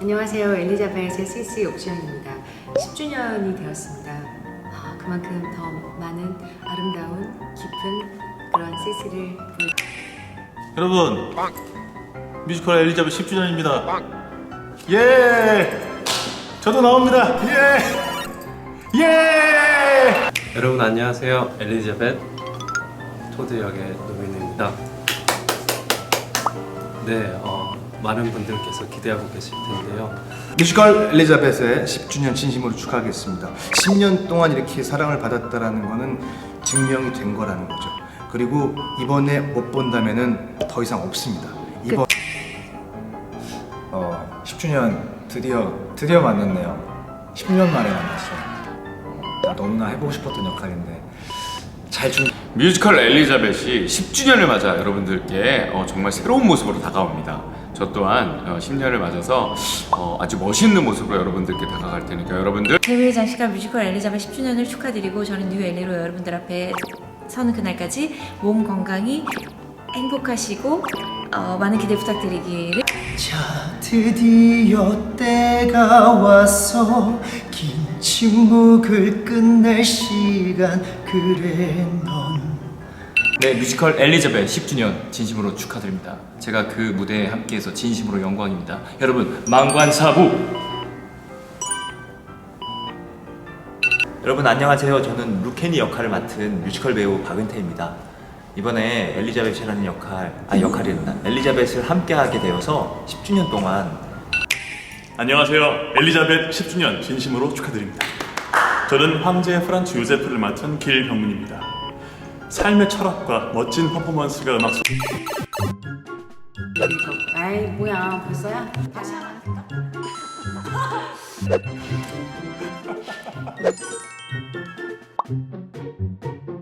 안녕하세요. 엘리자벳 의 CC 옥시영입니다. 10주년이 되었습니다. 아, 그만큼 더 많은 아름다운 깊은 그런 CC를 여러분 뮤지컬 엘리자벳 10주년입니다 예 저도 나옵니다 예 예 여러분 안녕하세요. 엘리자벳 토드 역의 노민우입니다. 네, 어, 많은 분들께서 기대하고 계실 텐데요. 뮤지컬 엘리자벳의 10주년 진심으로 축하하겠습니다. 10년 동안 이렇게 사랑을 받았다라는 거는 증명이 된 거라는 거죠. 그리고 이번에 못 본다면은 더 이상 없습니다. 이번 어, 10주년 드디어 드디어 만났네요. 10년 만에 만났어. 어, 나 너무나 해보고 싶었던 역할인데 잘 준. 뮤지컬 엘리자벳이 10주년을 맞아 여러분들께 어, 정말 새로운 모습으로 다가옵니다. 저 또한 어, 10년을 맞아서 어, 아주 멋있는 모습으로 여러분들께 다가갈 테니까 여러분들. 데뷔 장시간 뮤지컬 엘리자벳 10주년을 축하드리고 저는 뉴 엘리로 여러분들 앞에 서는 그날까지 몸 건강히 행복하시고 어, 많은 기대 부탁드리기를. 자 드디어 때가 왔어. 긴 침묵을 끝낼 시간. 그래 넌 네, 뮤지컬 엘리자벳 10주년 진심으로 축하드립니다. 제가 그 무대에 함께해서 진심으로 영광입니다. 여러분, 망관사부! 여러분 안녕하세요. 저는 루케니 역할을 맡은 뮤지컬 배우 박은태입니다. 이번에 엘리자벳이라는 역할, 아 역할이랬나? 엘리자벳을 함께하게 되어서 10주년 동안 안녕하세요 엘리자벳 10주년 진심으로 축하드립니다 저는 황제 프란츠 요제프를 맡은 길병문입니다 삶의 철학과 멋진 퍼포먼스가 음악 속 아이 뭐야 벌써야? 다시 하나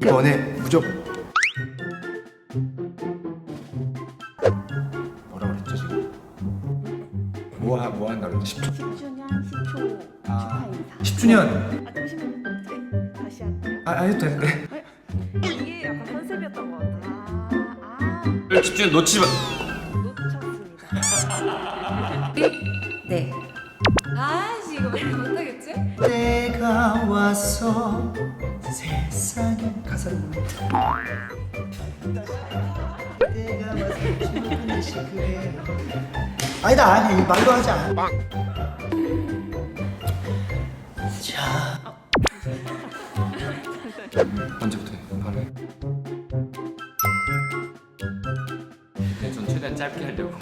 이번에 무조건 뭐라 그랬죠 지금? 뭐하 뭐 한다 그랬지? 10주, 10주년 10초 아, 축하 인사. 10주년. 아 잠시만요. 어떻게 다시 할까요? 아, 아 해도 되는데. 컨셉이었던 것 같아요. 아, 아 10주년 놓치지 마! 놓쳤습니다. 네. 아 씨 이거 말 못하겠지? 때가 왔어 세상에 가사를 모르겠다 와서 시 그래 아니다 아니 이 말로 하자 자 최대한 짧게 하려고.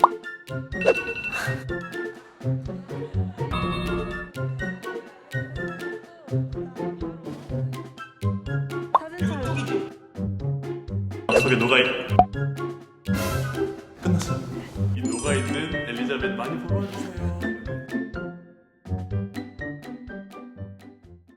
속에 녹아 있 끝났어 이 녹아 있는 엘리자벳 많이 보러 와주세요